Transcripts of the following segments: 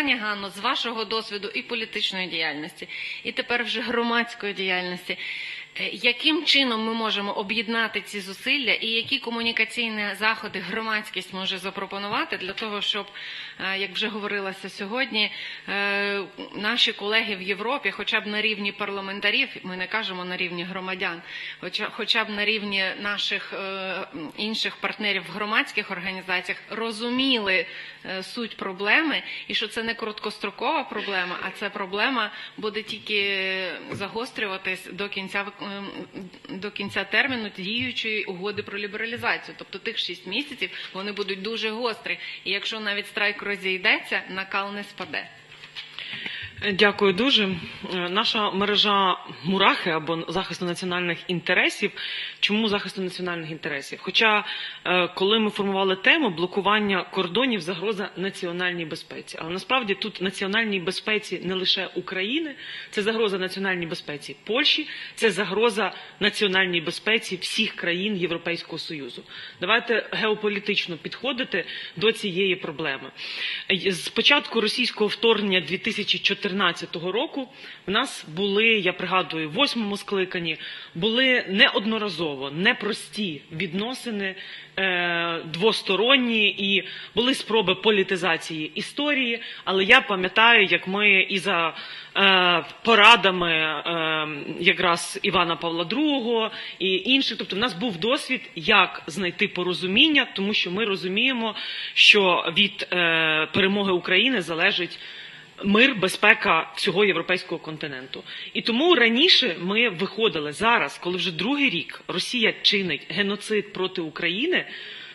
Пані Ганно, з вашого досвіду і політичної діяльності, і тепер вже громадської діяльності, яким чином ми можемо об'єднати ці зусилля і які комунікаційні заходи громадськість може запропонувати для того, щоб, е, як вже говорилося сьогодні, е, наші колеги в Європі, хоча б на рівні парламентарів, ми не кажемо на рівні громадян, хоча, б на рівні наших е, інших партнерів в громадських організаціях розуміли е, суть проблеми, і що це не короткострокова проблема, а це проблема буде тільки загострюватись до кінця вик- ем, до кінця терміну діючої угоди про лібералізацію. Тобто тих 6 місяців вони будуть дуже гострі. І якщо навіть страйк розійдеться, накал не спаде. Дякую дуже. Е, Наша мережа мурахи або захисту національних інтересів. Чому захисту національних інтересів? Хоча, е, коли ми формували тему блокування кордонів, загроза національній безпеці. Але насправді тут національній безпеці не лише України, це загроза національній безпеці Польщі, це загроза національній безпеці всіх країн Європейського Союзу. Давайте геополітично підходити до цієї проблеми. Е, З початку російського вторгнення 2014 року в нас були, я пригадую, в восьмому скликанні були неодноразово непрості відносини е, двосторонні і були спроби політизації історії. Але я пам'ятаю, як ми і за е, порадами е, якраз Івана Павла II і інших, тобто в нас був досвід, як знайти порозуміння, тому що ми розуміємо, що від е, перемоги України залежить мир, безпека всього європейського континенту. І тому раніше ми виходили зараз, коли вже другий рік Росія чинить геноцид проти України.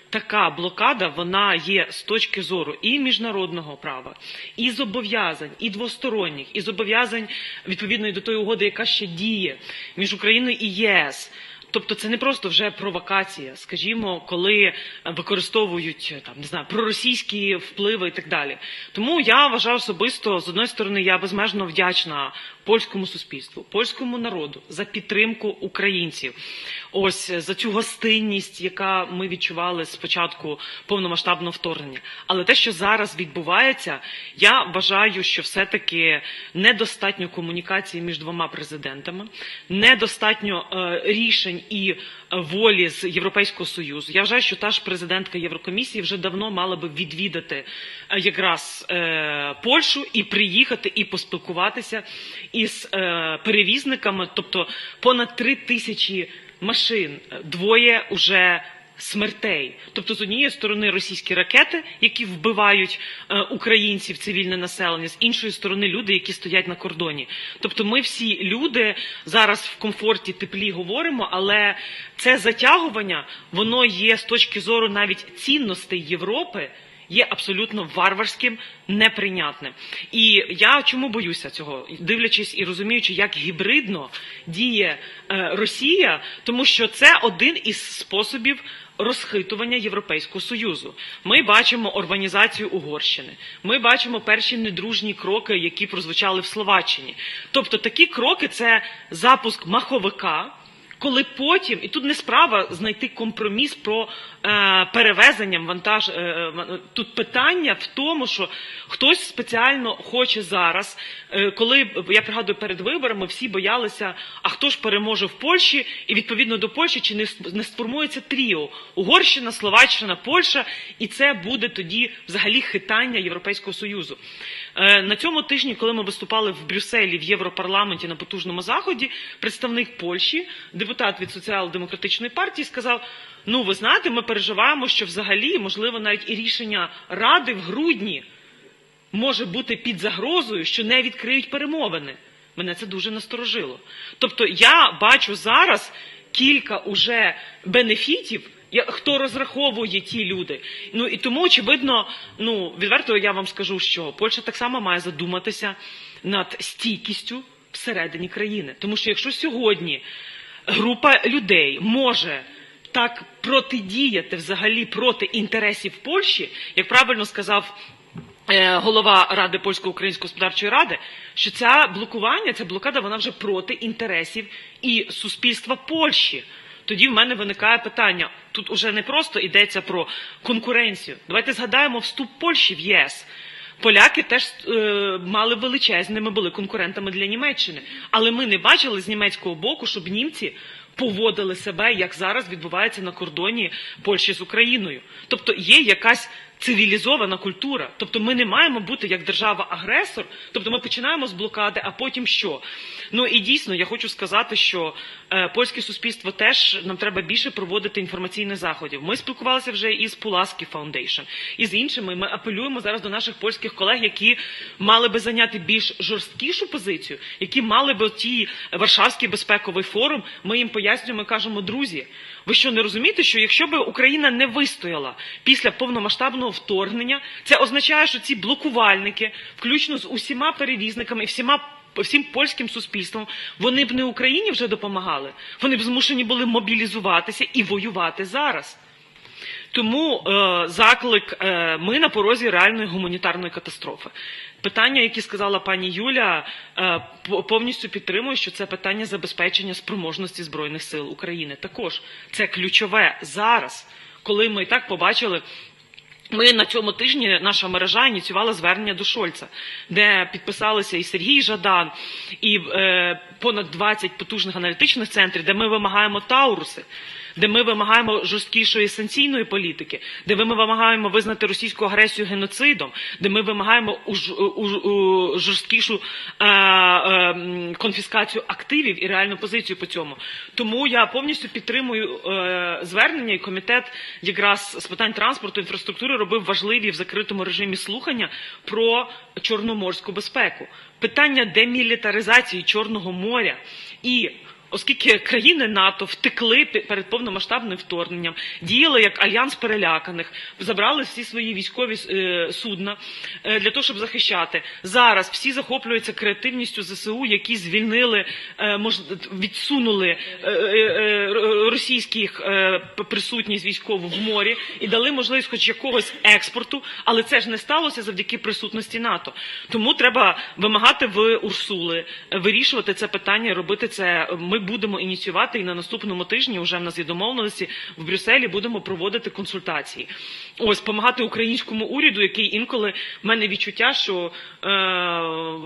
Така блокада вона є з точки зору і міжнародного права, і зобов'язань, і двосторонніх, і зобов'язань відповідної до тої угоди, яка ще діє між Україною і ЄС. Тобто це не просто вже провокація, скажімо, коли використовують там не знаю проросійські впливи і так далі. Тому я вважаю особисто з одної сторони, я безмежно вдячна польському суспільству, польському народу за підтримку українців. Ось за цю гостинність, яка ми відчували з початку повномасштабного вторгнення. Але те, що зараз відбувається, я вважаю, що все-таки недостатньо комунікації між двома президентами, недостатньо е, рішень і е, волі з Європейського союзу. Я вважаю, що та ж президентка Єврокомісії вже давно мала би відвідати е, якраз е, Польщу і приїхати і поспілкуватися із е, перевізниками, тобто понад три тисячі машин, двоє уже смертей. Тобто, з однієї сторони російські ракети, які вбивають е, українців, цивільне населення, з іншої сторони люди, які стоять на кордоні. Тобто, ми всі люди зараз в комфорті, теплі говоримо, але це затягування, воно є з точки зору навіть цінностей Європи. Є абсолютно варварським, неприйнятним. І я чому боюся цього, дивлячись і розуміючи, як гібридно діє е, Росія, тому що це один із способів розхитування Європейського союзу. Ми бачимо урбанізацію Угорщини. Ми бачимо перші недружні кроки, які прозвучали в Словаччині. Тобто такі кроки це запуск маховика. Коли потім, і тут не справа знайти компроміс про е, перевезенням вантаж. Е, е, тут питання в тому, що хтось спеціально хоче зараз, е, коли я пригадую перед виборами, всі боялися, а хто ж переможе в Польщі, і відповідно до Польщі чи не, не сформується тріо Угорщина, Словаччина, Польща, і це буде тоді взагалі хитання Європейського союзу. Е, На цьому тижні, коли ми виступали в Брюсселі в Європарламенті на потужному заході, представник Польщі, депутат від соціал-демократичної партії, сказав: Ну, ви знаєте, ми переживаємо, що взагалі можливо навіть і рішення ради в грудні може бути під загрозою, що не відкриють перемовини. Мене це дуже насторожило. Тобто, я бачу зараз кілька уже бенефітів. Хто розраховує ті люди? Ну і тому, очевидно, ну відверто я вам скажу, що Польща так само має задуматися над стійкістю всередині країни. Тому що якщо сьогодні група людей може так протидіяти взагалі проти інтересів Польщі, як правильно сказав е, голова Ради польсько-української господарчої ради, що ця блокування, ця блокада, вона вже проти інтересів і суспільства Польщі. Тоді в мене виникає питання: тут уже не просто йдеться про конкуренцію. Давайте згадаємо вступ Польщі в ЄС. Поляки теж е, мали величезними, були конкурентами для Німеччини. Але ми не бачили з німецького боку, щоб німці поводили себе, як зараз відбувається на кордоні Польщі з Україною. Тобто є якась цивілізована культура. Тобто ми не маємо бути як держава-агресор, тобто ми починаємо з блокади, а потім що? Ну і дійсно, я хочу сказати, що е, польське суспільство теж нам треба більше проводити інформаційних заходів. Ми спілкувалися вже із Пуласки Foundation, і з іншими. Ми апелюємо зараз до наших польських колег, які мали би зайняти більш жорсткішу позицію, які мали би ті Варшавський безпековий форум. Ми їм пояснюємо, кажемо, друзі, ви що не розумієте, що якщо би Україна не вистояла після повномасштабного вторгнення, це означає, що ці блокувальники, включно з усіма перевізниками і всіма всім польським суспільством, вони б не Україні вже допомагали. Вони б змушені були мобілізуватися і воювати зараз. Тому е, заклик е, ми на порозі реальної гуманітарної катастрофи. Питання, які сказала пані Юля, е, по- повністю підтримую, що це питання забезпечення спроможності збройних сил України. Також це ключове зараз, коли ми і так побачили. Ми на цьому тижні наша мережа ініціювала звернення до Шольца, де підписалися і Сергій Жадан, і е, понад 20 потужних аналітичних центрів, де ми вимагаємо тауруси, де ми вимагаємо жорсткішої санкційної політики, де ми вимагаємо визнати російську агресію геноцидом, де ми вимагаємо жорсткішу е, е, конфіскацію активів і реальну позицію по цьому. Тому я повністю підтримую е, звернення, і комітет якраз з питань транспорту інфраструктури робив важливі в закритому режимі слухання про чорноморську безпеку. Питання демілітаризації Чорного моря і Оскільки країни НАТО втекли перед повномасштабним вторгненням, діяли як альянс переляканих, забрали всі свої військові е, судна е, для того, щоб захищати. Зараз всі захоплюються креативністю ЗСУ, які звільнили, е, відсунули російських присутність військову в морі і дали можливість хоч якогось експорту, але це ж не сталося завдяки присутності НАТО. Тому треба вимагати в Урсули, вирішувати це питання, робити це. Ми будемо ініціювати і на наступному тижні вже в нас є домовленості в Брюсселі. Будемо проводити консультації. Ось допомагати українському уряду, який інколи в мене відчуття, що е,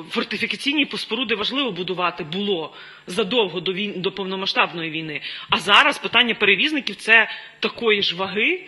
фортифікаційні споруди важливо будувати було задовго до війн до повномасштабної війни. А зараз питання перевізників це такої ж ваги,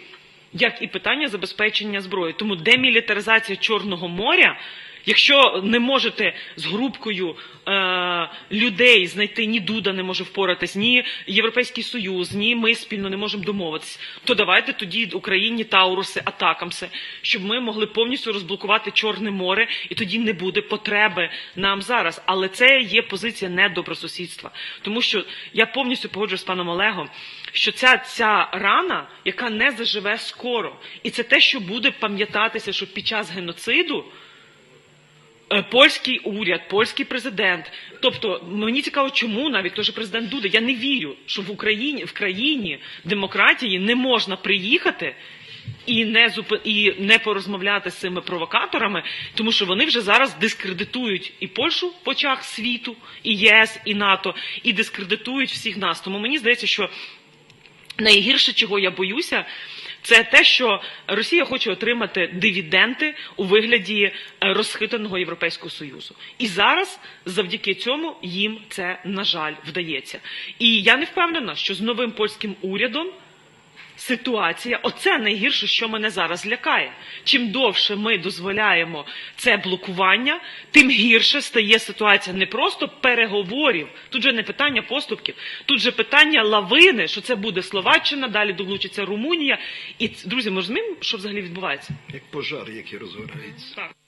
як і питання забезпечення зброї. Тому демілітаризація Чорного моря. Якщо не можете з групкою е, людей знайти ні Дуда не може впоратись, ні Європейський Союз, ні ми спільно не можемо домовитись, то давайте тоді Україні Тауруси, Атакамси, щоб ми могли повністю розблокувати Чорне море, і тоді не буде потреби нам зараз. Але це є позиція недобросусідства. Тому що я повністю погоджуюсь з паном Олегом, що ця, ця рана, яка не заживе скоро, і це те, що буде пам'ятатися, що під час геноциду. Е, Польський уряд, польський президент. Тобто мені цікаво, чому навіть той же президент Дуда. Я не вірю, що в Україні в країні демократії не можна приїхати і не зуп... і не порозмовляти з цими провокаторами, тому що вони вже зараз дискредитують і Польщу в очах світу, і ЄС, і НАТО, і дискредитують всіх нас. Тому мені здається, що найгірше, чого я боюся, це те, що Росія хоче отримати дивіденти у вигляді е, розхитаного Європейського Союзу. І зараз завдяки цьому їм це, на жаль, вдається. І я не впевнена, що з новим польським урядом ситуація, оце найгірше, що мене зараз лякає. Чим довше ми дозволяємо це блокування, тим гірше стає ситуація не просто переговорів. Тут же не питання поступків, тут же питання лавини, що це буде Словаччина, далі долучиться Румунія. І друзі, ми розуміємо, що взагалі відбувається. Як пожар, який розгорається. Так.